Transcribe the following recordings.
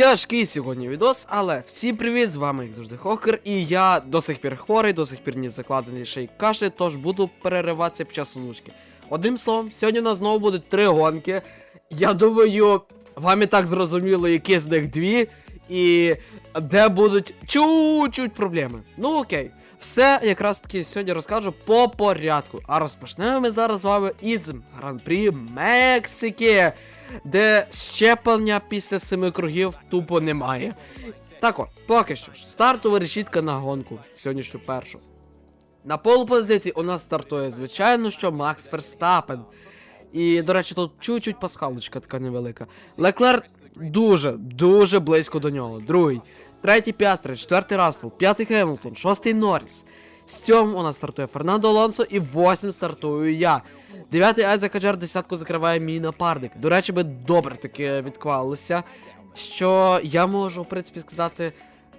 Тяжкий сьогодні відос, але всім привіт, з вами як завжди Хокер, і я до сих пір хворий, до сих пір не закладений ще й каші, тож буду перериватися під час озвучки. Одним словом, сьогодні у нас знову будуть три гонки. Я думаю, вам і так зрозуміло, які з них дві, і де будуть чуть-чуть проблеми. Ну окей. Все якраз таки сьогодні розкажу по порядку. А розпочнемо ми зараз з вами із Гран-прі Мексики, де щеплення після семи кругів тупо немає. Так от, поки що ж, стартова решітка на гонку, сьогоднішню першу. На полупозиції у нас стартує, звичайно, що Макс Ферстапен. І, до речі, тут чуть-чуть пасхалочка така невелика. Леклер дуже, дуже близько до нього. Другий. Третій Піастри, четвертий Рассел, п'ятий Хемілтон, шостий Норріс. Сьомим у нас стартує Фернандо Алонсо і восьмим стартую я. Дев'ятий Айзек Хаджар, десятку закриває мій напарник. До речі, ми добре таки відквалилися, що я можу, в принципі, сказати,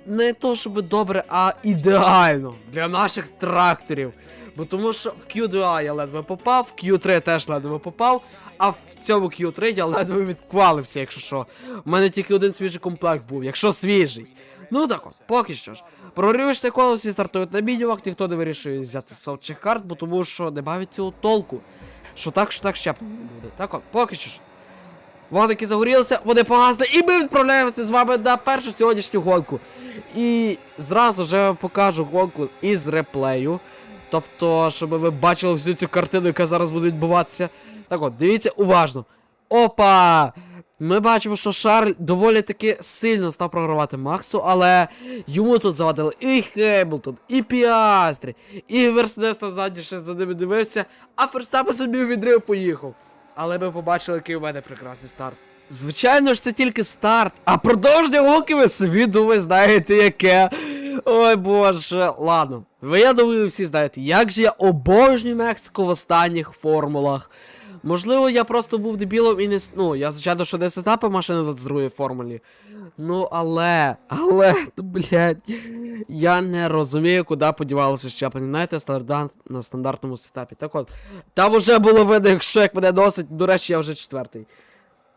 не то щоб добре, а ідеально для наших тракторів. Бо тому що в Q2 я ледве попав, в Q3 теж ледве попав, а в цьому Q3 я ледве відквалився, якщо що. У мене тільки один свіжий комплект був, якщо свіжий. Ну так от, поки що ж. Проривочне коло всі стартують на мінімах, ніхто не вирішує взяти совчих карт, бо тому що не бавить цього толку. Що так, що так щеплення буде. Так от, поки що ж. Вогники загорілися, вони погасли, і ми відправляємося з вами на першу сьогоднішню гонку. І зразу же я вам покажу гонку із реплею. Тобто, щоб ви бачили всю цю картину, яка зараз буде відбуватися. Так от, дивіться уважно. Опа! Ми бачимо, що Шарль доволі таки сильно став програвати Максу, але йому тут завадили і Хейблтон, і Піастрі, і Мерседес там ззаді ще за ними дивився, а Ферстапен собі відрив поїхав. Але ми побачили, який у мене прекрасний старт. Звичайно ж, це тільки старт, а продовження гонки ви собі думаю, знаєте яке. Ой боже, ладно. Ви я думаю, всі знаєте, як же я обожнюю Мексику в останніх формулах. Можливо, я просто був дебілом і не. Ну, я звичайно, що не сетапи машини в 22 формулі. Ну, але, але, блядь, я не розумію, куди подівалося щеплення. Знаєте, стандарт, на стандартному сетапі. Так от, там уже було видно, якщо як мене досить, до речі, я вже четвертий.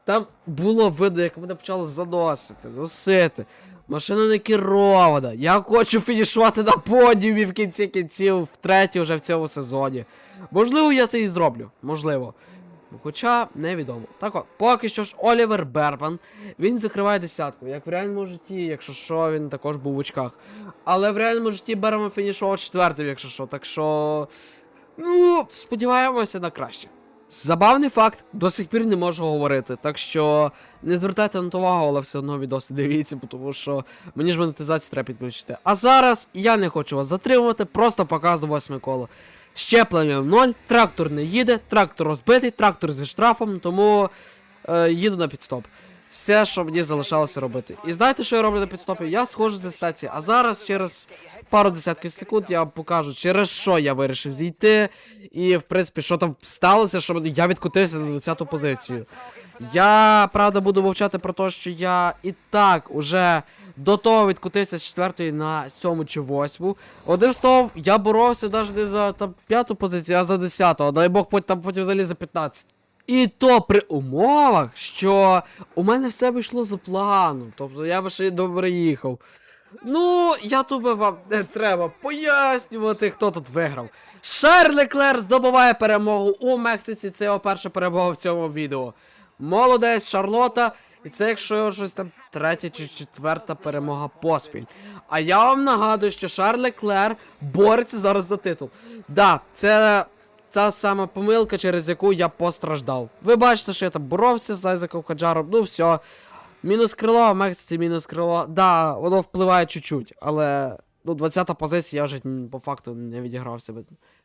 Там було видно, як мене почало заносити, носити. Машина не керована. Я хочу фінішувати на подіумі в кінці кінців, втретє вже в цьому сезоні. Можливо, я це і зроблю. Можливо. Ну, Хоча невідомо. Так от, поки що ж Олівер Бербан, він закриває десятку. Як в реальному житті, якщо що, він також був в очках. Але в реальному житті Бербан фінішував четвертим, якщо що. Так що. Ну, сподіваємося на краще. Забавний факт, до сих пір не можу говорити, так що не звертайте на увагу, але все одно відоси дивіться, тому що мені ж монетизацію треба підключити. А зараз я не хочу вас затримувати, просто показую восьме коло. Щеплення 0, трактор не їде, трактор розбитий, трактор зі штрафом, тому е, їду на підстоп. Все, що мені залишалося робити. І знаєте, що я роблю на підстопі? Я схожу з стації, а зараз через пару десятків секунд я вам покажу, через що я вирішив зійти. І, в принципі, що там сталося, що я відкотився на 20-ту позицію. Я, правда, буду мовчати про те, що я і так уже до того відкотився з 4 на 7 чи 8. Одним словом, я боровся навіть не за там, 5 позицію, а за 10. Дай Бог, там потім взагалі за 15. І то при умовах, що у мене все вийшло за планом. Тобто я би ще добре їхав. Ну, я тут вам не треба пояснювати, хто тут виграв. Шарль Леклер здобуває перемогу у Мексиці. Це його перша перемога в цьому відео. Молодець Шарлота. І це якщо щось там третя чи четверта перемога поспіль. А я вам нагадую, що Шарль Клер бореться зараз за титул. Да, це ця сама помилка, через яку я постраждав. Ви бачите, що я там боровся з Айзеком Хаджаром, ну все. Мінус крило, в Мексиці мінус крило. Да, воно впливає чуть-чуть, але ну, 20-та позиція я вже по факту не відігрався.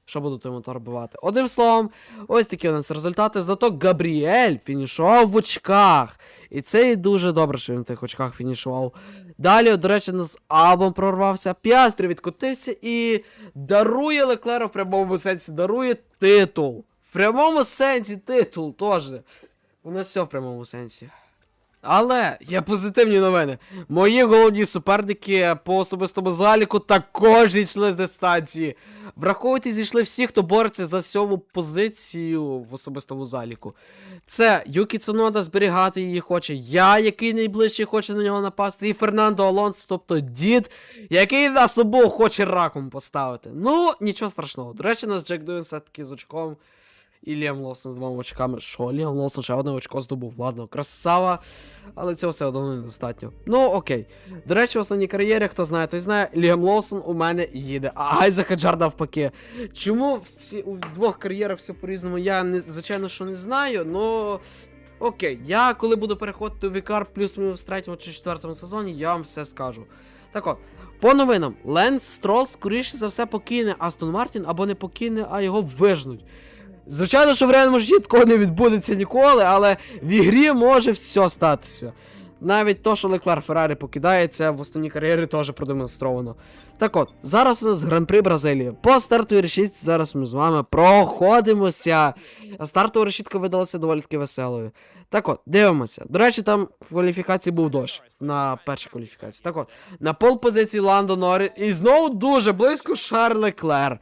Що буду той мотор бивати? Одним словом, ось такі у нас результати. Зато Габріель фінішував в очках. І це і дуже добре, що він в тих очках фінішував. Далі, до речі, у нас Албом прорвався, Піастрі відкотився і дарує Леклеру в прямому сенсі, дарує титул. В прямому сенсі титул теж. У нас все в прямому сенсі. Але є позитивні новини. Мої головні суперники по особистому заліку також зійшли з дистанції. Враховуйте, зійшли всі, хто бореться за сьому позицію в особистому заліку. Це Юкі Цунода зберігати її хоче. Я, який найближче хоче на нього напасти, і Фернандо Алонсо, тобто дід, який нас обох хоче раком поставити. Ну, нічого страшного. До речі, нас Джек Дуін все-таки з очком. І Ліам Лосон з двома очками. Що, Ліам Лосон ще одне очко здобув. Ладно, красава. Але цього все одно недостатньо. Ну, окей. До речі, в основній кар'єрі, хто знає, той знає, Ліам Лосон у мене їде. А Айзек Хаджар навпаки. Чому в ці у двох кар'єрах все по-різному? Я не, звичайно, що не знаю, но. Окей, я коли буду переходити у Вікар плюс-мінус в третьому чи четвертому сезоні, я вам все скажу. Так от, по новинам, Ленс Строл, скоріше за все, покине Астон Мартін або не покине, а його вижнуть. Звичайно, що в реальному житті такого не відбудеться ніколи, але в ігрі може все статися. Навіть то, що Леклар Феррарі покидається, в основній кар'єрі теж продемонстровано. Так от, зараз у нас гран-при Бразилії. По стартовій решітці зараз ми з вами проходимося. Стартова решітка видалася доволі таки веселою. Так от, дивимося. До речі, там в кваліфікації був дощ на першій кваліфікації. Так от, на пол позиції Ландо Норріс. І знову дуже близько Шарль Леклер.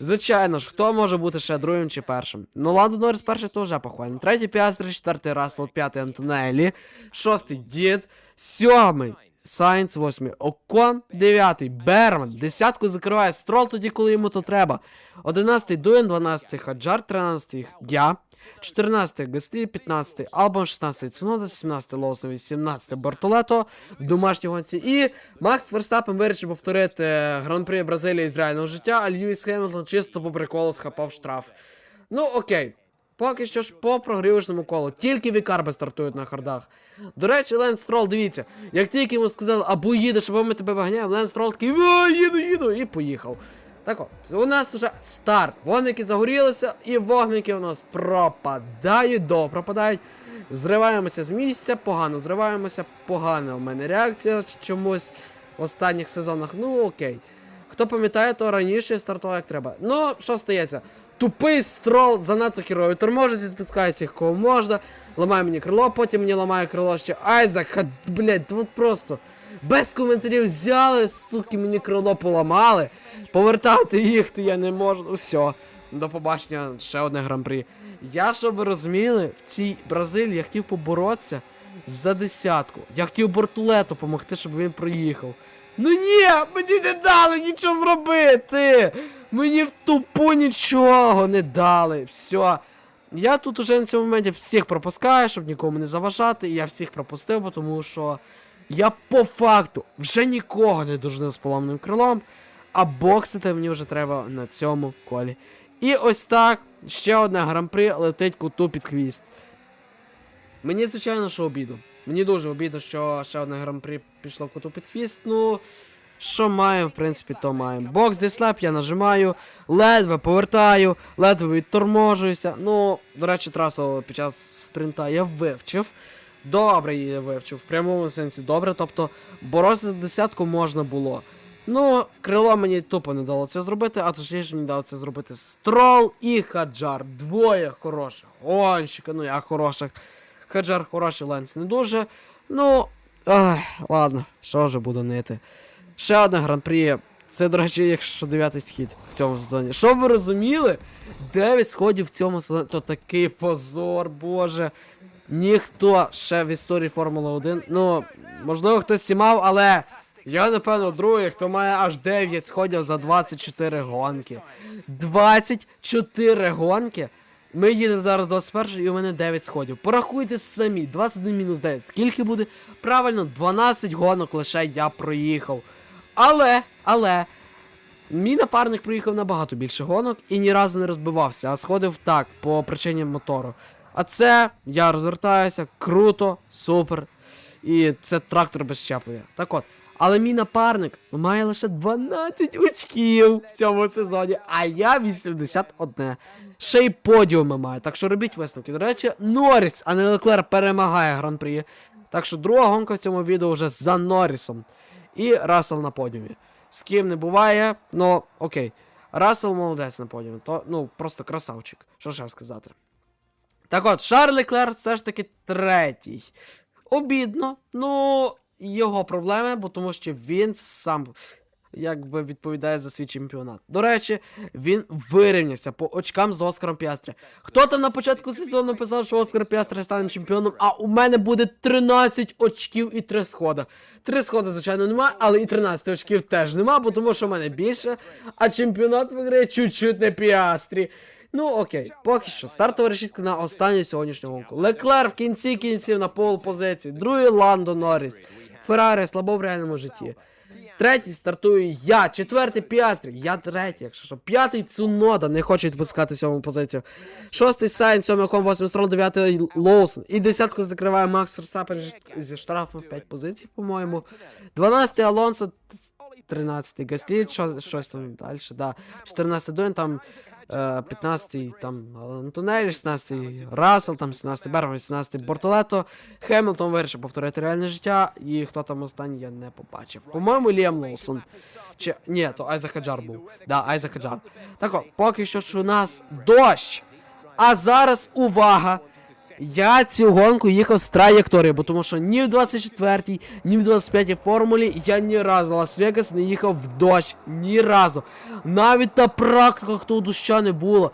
Звичайно ж, хто може бути ще другим чи першим? Ну, Ландо Норріс перший то вже похвально. Третій Піастри, четвертий Рассел, п'ятий Антонелі, шостий Дід, сьомий Сайнц, восьмий Окон, дев'ятий Берман, десятку закриває Строл тоді, коли йому то треба. Одинадцятий Дуен, дванадцятий Хаджар, тринадцятий я, чотирнадцятий Гастрі, п'ятнадцятий Албан, шістнадцятий Цунода, сімнадцятий Лоусен, вісімнадцятий Бартолето в домашній гонці. І Макс Верстапен вирішив повторити е, гран-при Бразилії з реального життя, а Льюіс Хемілтон чисто по приколу схапав штраф. Ну окей. Поки що ж по прогрівочному колу. Тільки вікарби стартують на хардах. До речі, Ленс Строл, дивіться, як тільки йому сказали, або їдеш, або ми тебе виганяємо, Ленс Строл такий, «А, їду, їду, і поїхав. Так от, у нас вже старт. Вогники загорілися, і вогники у нас пропадають, до пропадають. Зриваємося з місця, погано зриваємося, погана у мене реакція чомусь в останніх сезонах. Ну окей. Хто пам'ятає, то раніше стартував як треба. Ну, що стається? Тупий строл, занадто херовий торможець, відпускає кого можна. Ламає мені крило, потім мені ламає крило ще Айзек, ха, блядь, ну от просто. Без коментарів взяли, суки, мені крило поламали. Повертати їх, то я не можу. Ну все. До побачення, ще одне гран-прі. Я, щоб ви розуміли, в цій Бразилії я хотів поборотися за десятку. Я хотів Бортулету допомогти, щоб він проїхав. Ну ні, мені не дали нічого зробити. Мені в тупу нічого не дали. Все. Я тут уже на цьому моменті всіх пропускаю, щоб нікому не заважати. І я всіх пропустив, тому що я по факту вже нікого не дожену з поламаним крилом, а боксити мені вже треба на цьому колі. І ось так, ще одне гран-при летить куту під хвіст. Мені, звичайно, що обідно. Мені дуже обідно, що ще одне гран-при пішло коту під хвіст. Ну, що маємо, в принципі, то маємо. Бокс дислеп я нажимаю, ледве повертаю, ледве відторможуюся. Ну, до речі, трасу під час спринта я вивчив. Добре її вивчив, в прямому сенсі добре. Тобто боротися за десятку можна було. Ну, крило мені тупо не дало це зробити, а точніше мені дало це зробити Строл і Хаджар. Двоє хороших. Гонщика, ну я хороших. Хаджар хороший Ленс не дуже. Ну, ай, ладно, що вже буду нити. Ще одне гран-прі. Це, до речі, якщо дев'ятий схід в цьому сезоні. Щоб ви розуміли, 9 сходів в цьому сезоні, то такий позор, боже. Ніхто ще в історії Формули 1. Ну, можливо, хтось сімав, але я, напевно, другий, хто має аж 9 сходів за 24 гонки. 24 гонки. Ми їдемо зараз 21 і у мене 9 сходів. Порахуйте самі, 21 мінус 9. Скільки буде? Правильно, 12 гонок лише я проїхав. Але, але, мій напарник проїхав набагато більше гонок і ні разу не розбивався, а сходив так, по причині мотору. А це я розвертаюся, круто, супер. І це трактор без щеплення. Так от. Але мій напарник має лише 12 очків в цьому сезоні, а я 81. Ще й подіуми має, так що робіть висновки. До речі, Норріс, а не Леклер перемагає гран-прі. Так що друга гонка в цьому відео вже за Норрісом. І Рассел на подіумі. З ким не буває, ну окей. Рассел молодець на подіумі, то ну просто красавчик. Що ще сказати? Так от, Шарль Леклер все ж таки третій. обідно. Ну, його проблеми, бо тому що він сам якби відповідає за свій чемпіонат. До речі, він вирівнявся по очкам з Оскаром Піастрі. Хто там на початку сезону писав, що Оскар Піастрі стане чемпіоном, а у мене буде 13 очків і 3 схода. 3 сходи, звичайно, нема, але і 13 очків теж нема, бо тому що в мене більше, а чемпіонат виграє чуть-чуть не Піастрі. Ну окей, поки що стартова решітка на останню сьогоднішню гонку. Леклер в кінці кінців на пол позиції, другий Ландо Норріс. Феррарі слабо в реальному житті. Третій стартую я, четвертий Піастрі, я третій, якщо що. П'ятий Цунода, не хоче відпускати сьому позицію. Шостий Сайн, сьомий хом, восьмий Строл, дев'ятий Лоусон. І десятку закриває Макс Ферстапен зі штрафом в 5 позицій, по-моєму. Дванадцятий Алонсо, 13-й Гаслі, що, щось там далі, да. 14-й Дуен, там 15-й там Антонелі, 16-й Рассел, там 17-й Берг, 18-й Бортолето. Хемілтон вирішив повторити реальне життя, і хто там останній, я не побачив. По-моєму, Ліам Лоусон. Чи ні, то Айза Хаджар був. Да, Айза Хаджар. Так о, поки що ж у нас дощ. А зараз увага! Я цю гонку їхав з траєкторії, бо тому що ні в 24-й, ні в 25-й формулі я ні разу Лас-Вегас не їхав в дощ. Ні разу. Навіть на практиках того доща не було.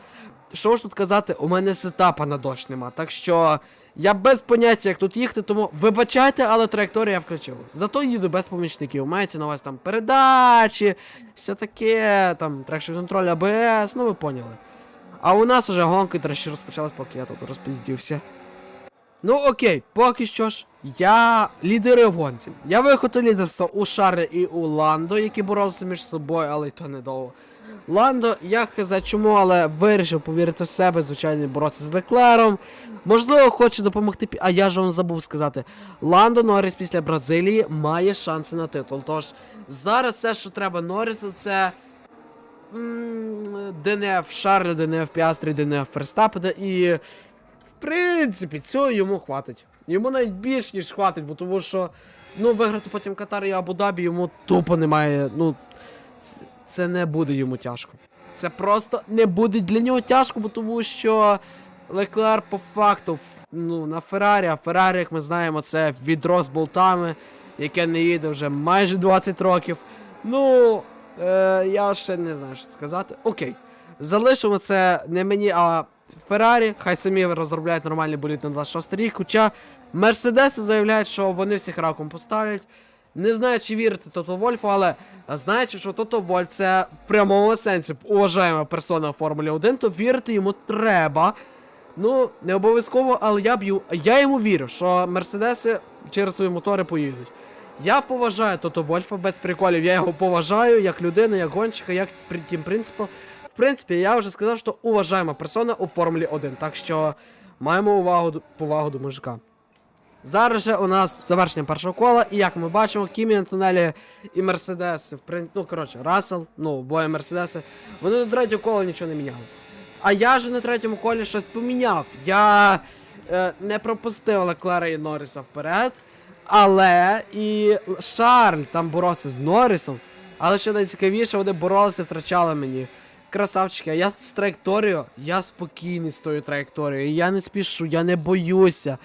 Що ж тут казати, у мене сетапа на дощ нема. Так що я без поняття, як тут їхати, тому вибачайте, але траєкторію я включив. Зато їду без помічників. Мається на вас там передачі, все таке, там трекшн контроль АБС, ну ви поняли. А у нас уже гонки трещі розпочалась, поки я тут розпіздівся. Ну окей, поки що ж, я лідерив в гонці. Я вихотив лідерство у Шарлі і у Ландо, які боролися між собою, але й то недовго. Ландо, я хз чому, але вирішив повірити в себе, звичайно, боротися з Леклером. Можливо, хоче допомогти. А я ж вам забув сказати. Ландо Норріс після Бразилії має шанси на титул. Тож зараз все, що треба Норрісу, це ДНФ Шарль, ДНФ Піастрі, ДНФ Ферстапеда і. В принципі, цього йому хватить. Йому навіть більш ніж хватить, бо тому що ну, виграти потім Катар і Абу-Дабі йому тупо немає. Ну, це не буде йому тяжко. Це просто не буде для нього тяжко, бо тому що Леклер по факту ну, на Феррарі, а Феррарі, як ми знаємо, це відро з болтами, яке не їде вже майже 20 років. Ну, е, я ще не знаю, що сказати. Окей. Залишимо це не мені, а Феррарі. Хай самі розробляють нормальний боліт на 26 рік. Хоча Мерседеси заявляють, що вони всіх раком поставлять. Не знаю, чи вірити Тото Вольфу, але знаючи, що Тото Вольф це в прямому сенсі уважаема персона в Формулі 1, то вірити йому треба. Ну, не обов'язково, але я б я йому вірю, що Мерседеси через свої мотори поїдуть. Я поважаю Тото Вольфа без приколів. Я його поважаю як людину, як гонщика, як тім принципу. В принципі, я вже сказав, що уважаема персона у Формулі 1. Так що маємо увагу повагу до мужика. Зараз же у нас завершення першого кола, і як ми бачимо, Кімі Антонелі і Мерседеси, ну коротше, Рассел, ну, обоє Мерседеси, вони до третього кола нічого не міняли. А я же на третьому колі щось поміняв. Я е, не пропустив Леклера і Норріса вперед, але і Шарль там боровся з Норрісом. Але що найцікавіше, вони боролися, втрачали мені. Красавчики, а я з траєкторією, я спокійний з тою траєкторією. Я не спішу, я не боюся.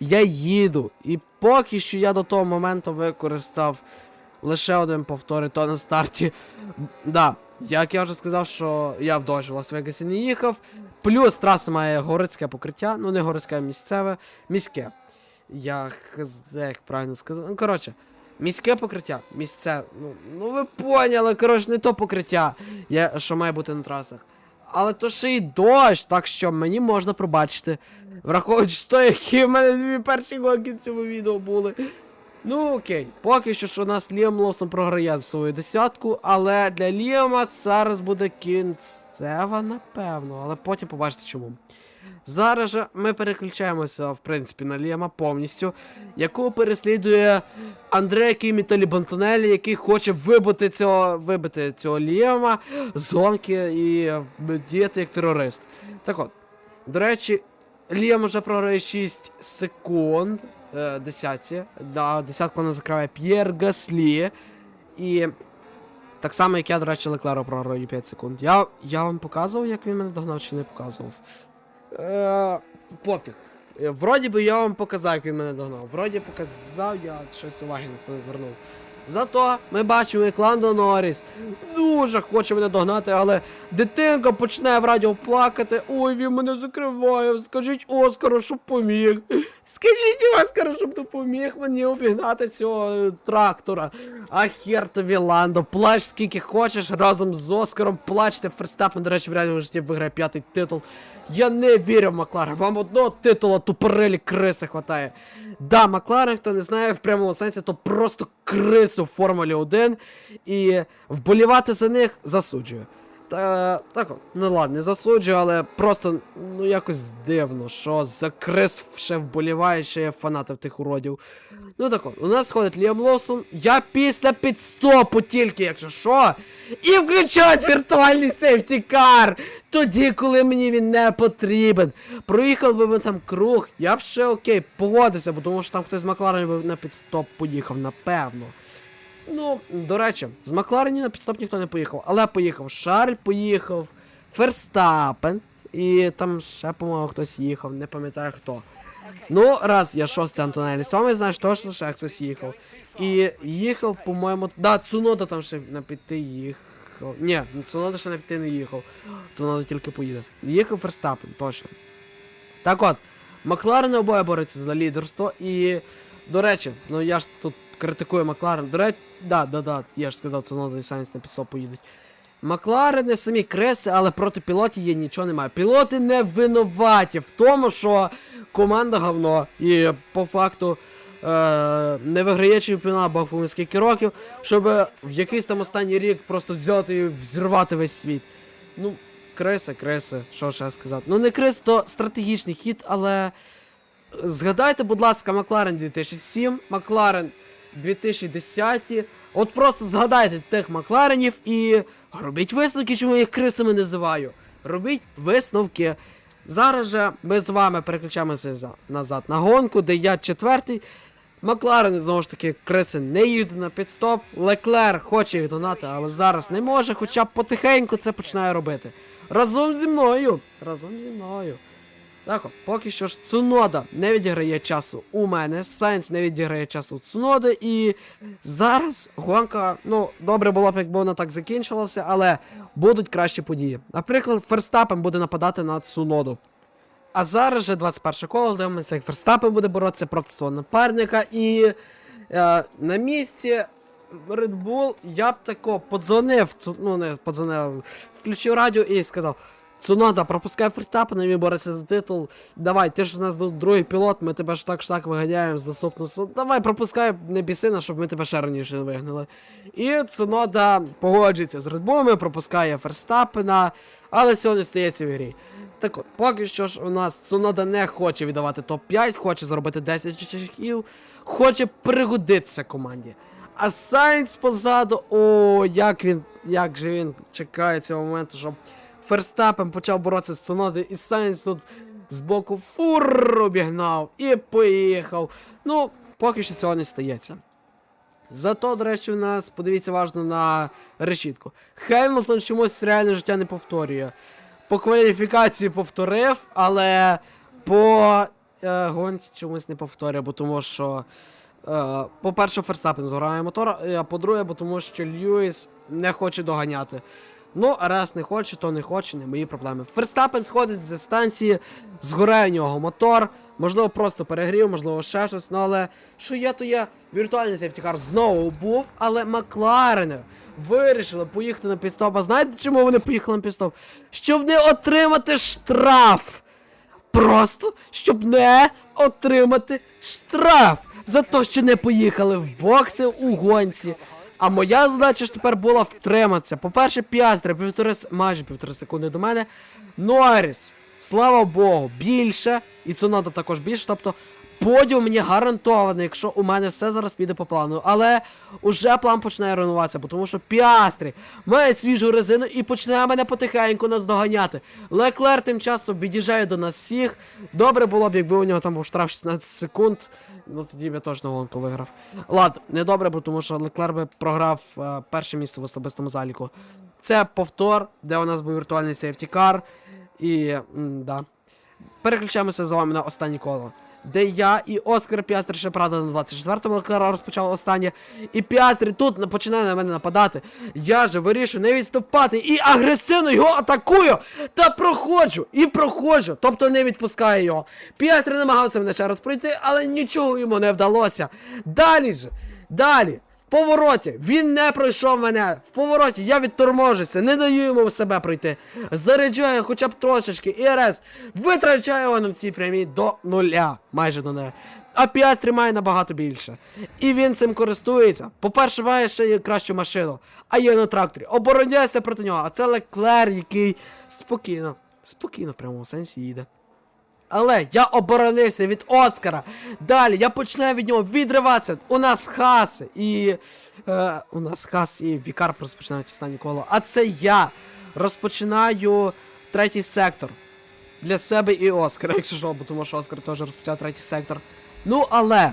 Я їду. І поки що я до того моменту використав лише один повтор, і то на старті. Да, як я вже сказав, що я в дощ в Лас-Вегасі не їхав. Плюс траса має городське покриття, ну не городське, а місцеве, міське. Я хз, як правильно сказати. Ну, коротше, міське покриття, місце. Ну, ну ви поняли, коротше, не то покриття, я, що має бути на трасах. Але то ще й дощ, так що мені можна пробачити. Враховуючи те, які в мене дві перші гонки в цьому відео були. Ну окей, поки що ж у нас Ліам Лоусон програє свою десятку, але для Ліама зараз буде кінцева, напевно, але потім побачите чому. Зараз же ми переключаємося, в принципі, на Ліама повністю, якого переслідує Андрея Кіміталі Бантонелі, який хоче вибити цього, вибити цього Ліама з гонки і діяти як терорист. Так от, до речі, Ліам вже програє 6 секунд. Е, десятці. Да, десятку не закриває П'єр Гаслі. І так само, як я, до речі, Леклеру програю 5 секунд. Я, я вам показував, як він мене догнав, чи не показував. Е, пофіг. Е, Вроді би я вам показав, як він мене догнав. Вроді показав, я щось уваги не звернув. Зато ми бачимо, як Ландо Норріс дуже хоче мене догнати, але дитинка почне в радіо плакати. Ой, він мене закриває. Скажіть Оскару, щоб поміг. Скажіть Оскару, щоб допоміг мені обігнати цього е, трактора. А хер тобі, Ландо, плач скільки хочеш разом з Оскаром. Плачте. Ферстапен, до речі, в реальному житті виграє п'ятий титул. Я не вірю в Макларен. Вам одного титула тупорилі криси хватає. Да, Макларен, хто не знає, в прямому сенсі, то просто криси в Формулі 1. І вболівати за них засуджую. Та, так от, ну ладно, не засуджую, але просто ну якось дивно, що за крис ще вболіває, ще є фанати в тих уродів. Ну так от, у нас ходить Ліам Лоусон. Я після підстопу тільки, якщо що. І включать віртуальний сейфтікар! Тоді, коли мені він не потрібен. Проїхав би ми там круг, я б ще окей, погодився, бо тому що там хтось з Макларена би на підстоп поїхав, напевно. Ну, до речі, з Макларені на підстоп ніхто не поїхав, але поїхав Шарль, поїхав Ферстапен, і там ще, по-моєму, хтось їхав, не пам'ятаю хто. Ну, раз я шостий Антонелі, сьомий, знаєш, точно ще хтось їхав. І їхав, по-моєму, да, Цунода там ще на піти їхав. Ні, Цунода ще на піти не їхав. Цунода тільки поїде. Їхав Ферстапен, точно. Так от, Макларен обоє борються за лідерство і. До речі, ну я ж тут критикую Макларен. До речі, да, да, да, я ж сказав, Цунода і Сайнс на підстоп поїдуть. Макларени самі креси, але проти пілотів є нічого немає. Пілоти не винуваті в тому, що команда говно. І по факту е, не виграє чемпіонат, бог скільки років, щоб в якийсь там останній рік просто взяти і взірвати весь світ. Ну, криси, криси, що ще сказати. Ну, не крис, то стратегічний хід, але. Згадайте, будь ласка, Макларен 2007, Макларен 2010. От просто згадайте тих Макларенів і робіть висновки, чому я їх крисами називаю. Робіть висновки. Зараз же ми з вами переключаємося назад на гонку, де я четвертий. Макларен, знову ж таки, криси не їдуть на підстоп. Леклер хоче їх донати, але зараз не може, хоча б потихеньку це починає робити. Разом зі мною. Разом зі мною. Так, поки що ж Цунода не відіграє часу у мене, Сайнс не відіграє часу Цуноди, і зараз гонка, ну, добре було б, якби вона так закінчилася, але будуть кращі події. Наприклад, Ферстапен буде нападати на Цуноду. А зараз же 21 коло, дивимося, як Ферстапен буде боротися проти свого напарника, і е, на місці Red Bull я б тако подзвонив, ну не подзвонив, включив радіо і сказав. Цунода, пропускай Ферстапена, він бореться за титул. Давай, ти ж у нас другий пілот, ми тебе ж так ж так виганяємо з наступного. Давай, пропускай не бісина, щоб ми тебе ще раніше не вигнали. І Цунода погоджується з Редбулами, пропускає Ферстапена, але цього не стається в грі. Так от, поки що ж у нас Цунода не хоче віддавати топ-5, хоче заробити 10 очків, хоче пригодитися команді. А Сайнс позаду, о, як він, як же він чекає цього моменту, щоб Ферстапен почав боротися з Цунодою, і Сайнс тут з боку фур обігнав і поїхав. Ну, поки що цього не стається. Зато, до речі, у нас, подивіться важно на решітку. Хемілтон чомусь реальне життя не повторює. По кваліфікації повторив, але по е, гонці чомусь не повторює, бо тому що. Е, по-перше, Ферстапен згорає мотор, а по-друге, бо тому що Льюіс не хоче доганяти. Ну, раз не хоче, то не хоче, не мої проблеми. Ферстапен сходить з дистанції, згорає у нього мотор, можливо, просто перегрів, можливо, ще щось, ну але що є, то є. Віртуальний сейфтікар знову був, але Макларени вирішили поїхати на підстоп. А знаєте, чому вони поїхали на підстоп? Щоб не отримати штраф. Просто щоб не отримати штраф за те, що не поїхали в бокси у гонці. А моя задача ж тепер була втриматися. По-перше, п'ястри, півтори, майже півтори секунди до мене. Норріс, слава Богу, більше. І Цунода також більше. Тобто подіум мені гарантований, якщо у мене все зараз піде по плану. Але уже план починає руйнуватися, тому що Піастрі має свіжу резину і починає мене потихеньку наздоганяти. Леклер тим часом від'їжджає до нас всіх. Добре було б, якби у нього там був штраф 16 секунд. Ну тоді б я точно гонку виграв. Ладно, не добре, бо тому що Леклер би програв е, перше місце в особистому заліку. Це повтор, де у нас був віртуальний сейфтікар. І м, да. переключаємося з вами на останнє коло. Де я і Оскар Піастр ще правда на 24-му Леклера розпочав останнє. І Піастрі тут починає на мене нападати. Я же вирішую не відступати і агресивно його атакую та проходжу. І проходжу. Тобто не відпускаю його. Піастрі намагався мене ще раз пройти, але нічого йому не вдалося. Далі ж, далі. В повороті він не пройшов мене. В повороті я відторможуся, не даю йому себе пройти. Заряджаю хоча б трошечки і РС витрачаю його на цій прямій до нуля. Майже до нуля. А Піастрі має набагато більше. І він цим користується. По-перше, має ще кращу машину. А є на тракторі. Обороняється проти нього. А це Леклер, який спокійно, спокійно в прямому сенсі їде. Але я оборонився від Оскара. Далі я починаю від нього відриватися. У нас хас і. Е, у нас хас і Вікар розпочинають останнє коло. А це я розпочинаю третій сектор. Для себе і Оскара, якщо що, бо тому що Оскар теж розпочав третій сектор. Ну, але.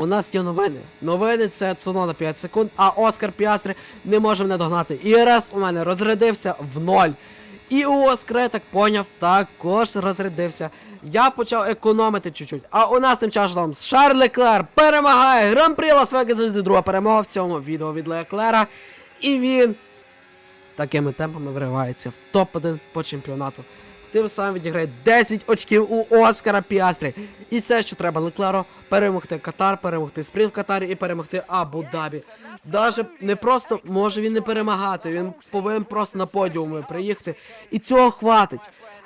У нас є новини. Новини це Цунода 5 секунд, а Оскар Піастри не може мене догнати. І РС у мене розрядився в ноль. І у Оскара, так поняв, також розрядився. Я почав економити чуть-чуть. А у нас тим часом Шарль Леклер перемагає гран-при Лас-Вегас, друга перемога в цьому відео від Леклера. І він такими темпами виривається в топ-1 по чемпіонату. Тим самим відіграє 10 очків у Оскара Піастрі. І все, що треба Леклеру, перемогти Катар, перемогти Спринт в Катарі і перемогти Абу-Дабі. Даже не просто може він не перемагати, він повинен просто на подіуми приїхати. І цього хватить.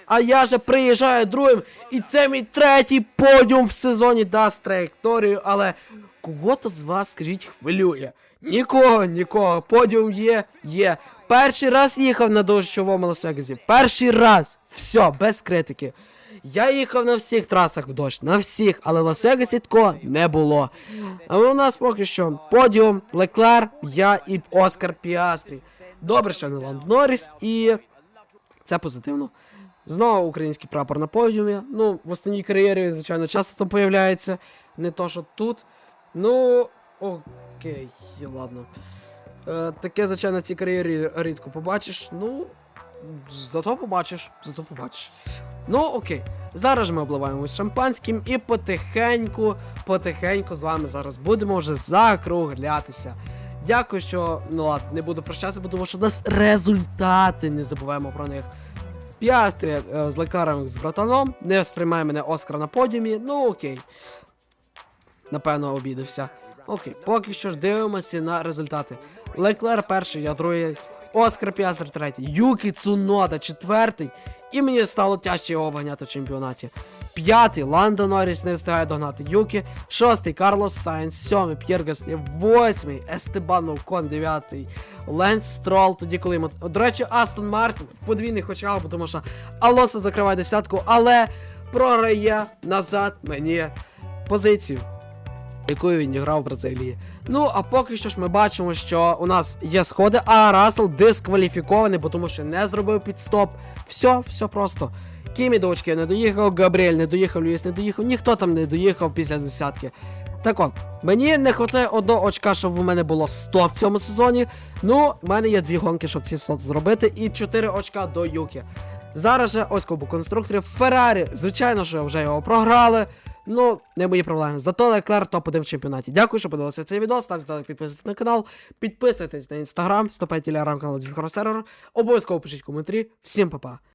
А я же приїжджаю другим, і це мій третій подіум в сезоні дасть траєкторію, але кого-то з вас, скажіть, хвилює. Нікого, нікого. Подіум є, є. Перший раз їхав на дощовому Лас-Вегасі. Перший раз. Все, без критики. Я їхав на всіх трасах в дощ, на всіх, але в Лас-Вегасі такого не було. А у нас поки що подіум, Леклер, я і Оскар Піастрі. Добре, що не Ланд Норріс, і це позитивно. Знову український прапор на подіумі. Ну, в останній кар'єрі, звичайно, часто там появляється. Не то, що тут. Ну, окей, ладно. Е, таке, звичайно, в цій кар'єрі рідко побачиш. Ну, зато побачиш, зато побачиш. Ну, окей. Зараз ми обливаємось шампанським і потихеньку, потихеньку з вами зараз будемо вже закруглятися. Дякую, що. Ну ладно, не буду прощатися, тому що у нас результати, не забуваємо про них. Піастрі е, з Леклером з братаном, не сприймає мене Оскар на подіумі, ну окей. Напевно, обідався. Окей, поки що ж дивимося на результати. Леклер перший, я другий. Оскар Піастр третій. Юкі Цунода четвертий. І мені стало тяжче його обганяти в чемпіонаті. П'ятий Ландо Норріс не встигає догнати Юкі. Шостий Карлос Сайнс. Сьомий П'єр Гаслі. Восьмий Естебан Новкон. Дев'ятий Ленс Строл. Тоді коли йому. До речі, Астон Мартін в подвійних очах, тому що Алонсо закриває десятку, але програє назад мені позицію якою він грав в Бразилії. Ну, а поки що ж ми бачимо, що у нас є сходи, а Рассел дискваліфікований, бо тому що не зробив підстоп. Все, все просто. Кімі до очки не доїхав, Габріель не доїхав, Льюіс не доїхав, ніхто там не доїхав після десятки. Так от, мені не вистачає одного очка, щоб у мене було 100 в цьому сезоні. Ну, в мене є дві гонки, щоб ці 100 зробити, і 4 очка до Юкі. Зараз же ось кубу конструкторів Феррарі. Звичайно, що вже його програли. Ну, не мої проблеми. Зато Леклер топ-1 в чемпіонаті. Дякую, що подивилися цей відео. Ставте лайк, підписуйтесь на канал, підписуйтесь на інстаграм, вступайте телеграм канал Discord сервер. Обов'язково пишіть коментарі. Всім па-па.